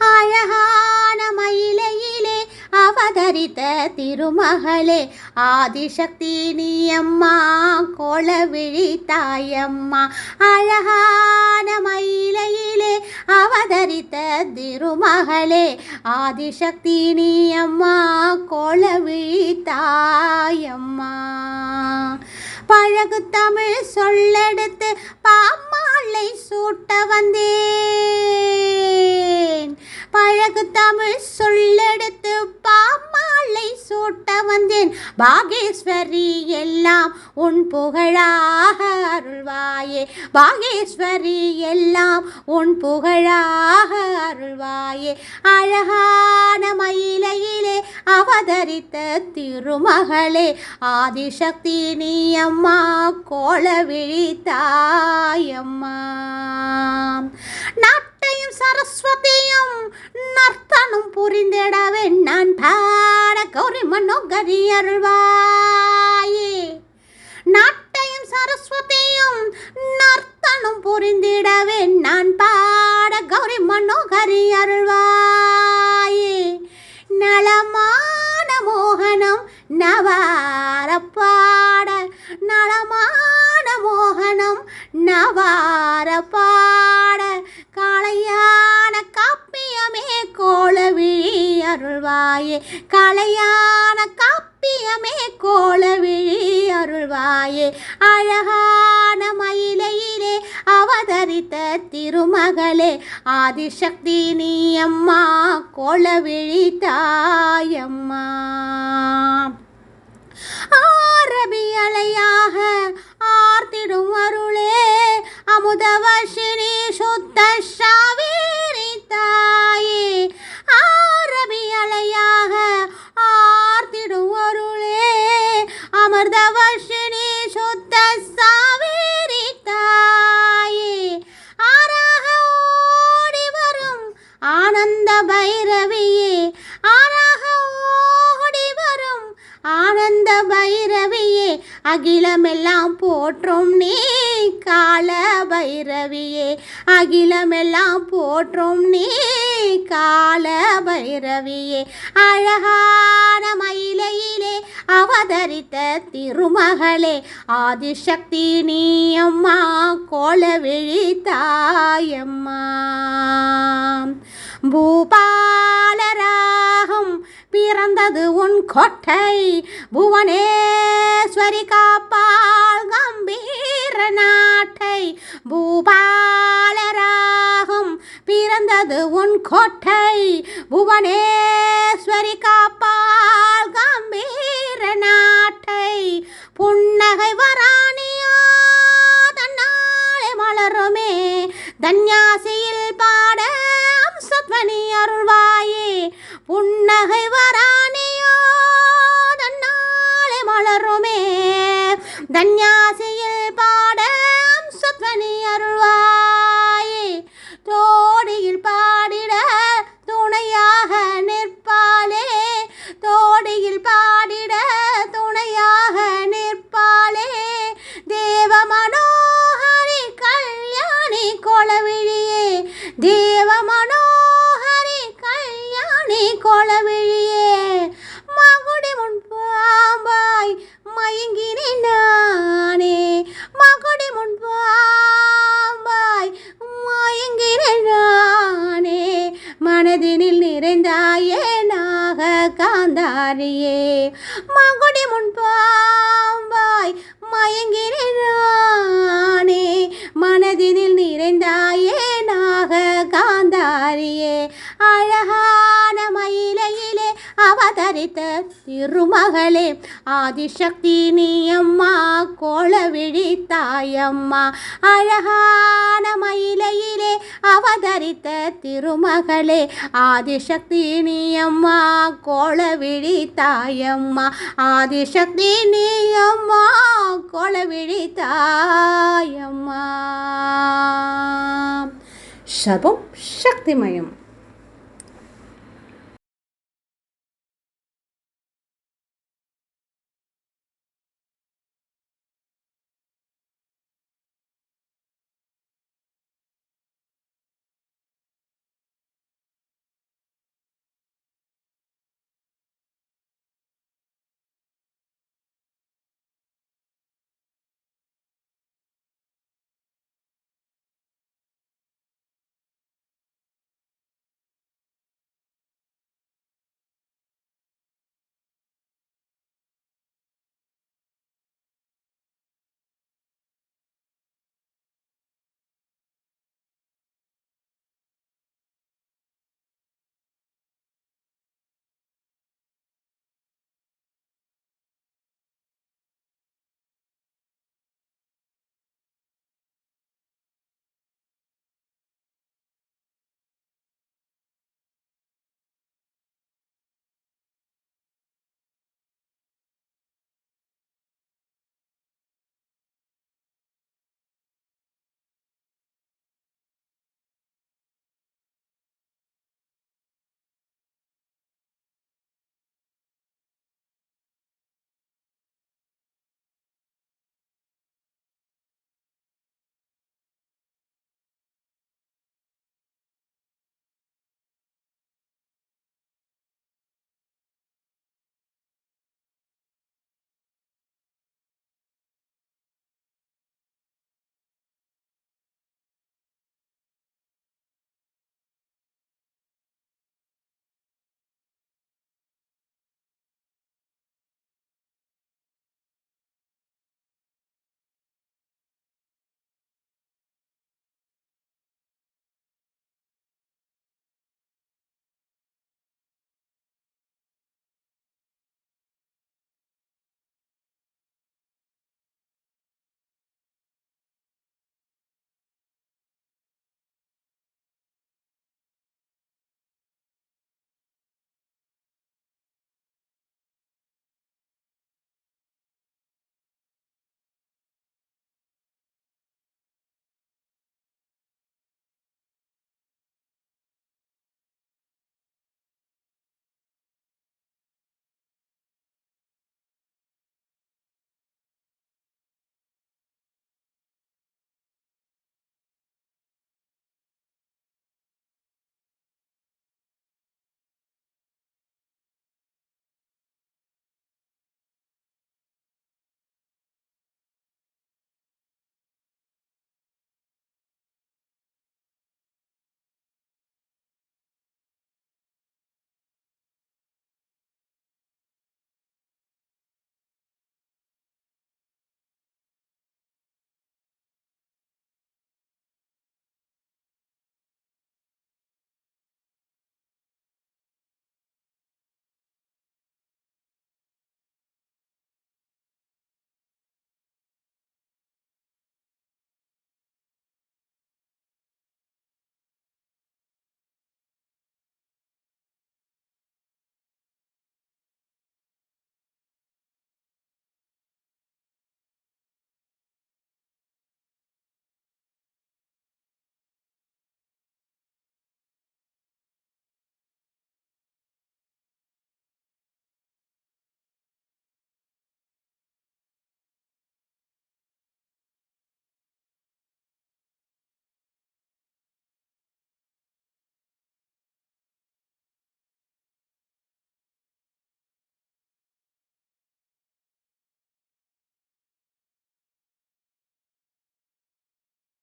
அழகான மயிலையிலே அவதரித்த திருமகளே ஆதிசக்தி நீயம்மா அம்மா கோலவிழி தாயம்மா அழகான மயிலையிலே அவதரித்த திருமகளே ஆதிசக்தி நீயம்மா அம்மா கோலவிழி தாயம்மா. பழகு தமிழ் சொல்லெடுத்து பாமாலை சூட்ட வந்தேன். பழகு தமிழ் சொல்லெடுத்து வந்தேன் பாகேஸ்வரி எல்லாம் உன் புகழாக அருள்வாயே. பாகேஸ்வரி எல்லாம் உன் புகழாக அருள்வாயே. அழகான மயிலையிலே அவதரித்த திருமகளே ஆதிசக்தி நீ அம்மா கோல விழித்தாயம்மா தாயம்மா கங்கையும் சரஸ்வதியும் நர்த்தனும் புரிந்திடவே நான் பாட கௌரி மனோகரி அருள்வாயே. நாட்டையும் சரஸ்வதியும் நர்த்தனும் புரிந்திடவே நான் பாட கௌரி மனோகரி அருள்வாயே. நலமான மோகனம் நவார பாட நலமான மோகனம் நவார பாட. அருள்வாயே. கலையான காப்பியமே கோல விழி அருள்வாயே. அழகான மயிலையிலே அவதரித்த திருமகளே. ஆதிசக்தி நீ அம்மா கோலவிழி தாயம்மா ஆரபி அலையாக ஆர்த்திடும் அருளே. அமுதவர்ஷினி சுத்த அகிலமெல்லாம் போற்றும் நீ கால பைரவியே. அகிலமெல்லாம் போற்றும் நீ கால பைரவியே. அழகான மயிலையிலே அவதரித்த திருமகளே ஆதிசக்தி நீ அம்மா கோல விழித்தாயம்மா பூபாலரா பிறந்தது உன் கொட்டை. புவனேஸ்வரி காப்பாள் கம்பீர நாட்டை. பூபாலராகும் பிறந்தது உன் கொட்டை. புவனேஸ்வரி காப்பாள் தன்யாசியில் பாடம் அம்சத்வனி அருள்வாயே. தோடியில் பாடிட துணையாக நிற்பாலே தோடியில் பாடிட துணையாக நிற்பாலே தேவ மனோஹரி கல்யாணி கொளவிழியே. தேவ மனோஹரி கல்யாணி கொளவிழி கொடி முன் பாம்பாய் மனதினில் நிறைந்தாயே நாக காந்தாரியே அவதரித்த திருமகளே ஆதிசக்தி நீ அம்மா கோலவிழி தாயம்மா அழகான மயிலையிலே அவதரித்த திருமகளே ஆதிசக்தி நீ அம்மா கோலவிழி தாயம்மா ஆதிசக்தி நீ அம்மா கோலவிழி தாயம்மா சர்வம் சக்திமயம்.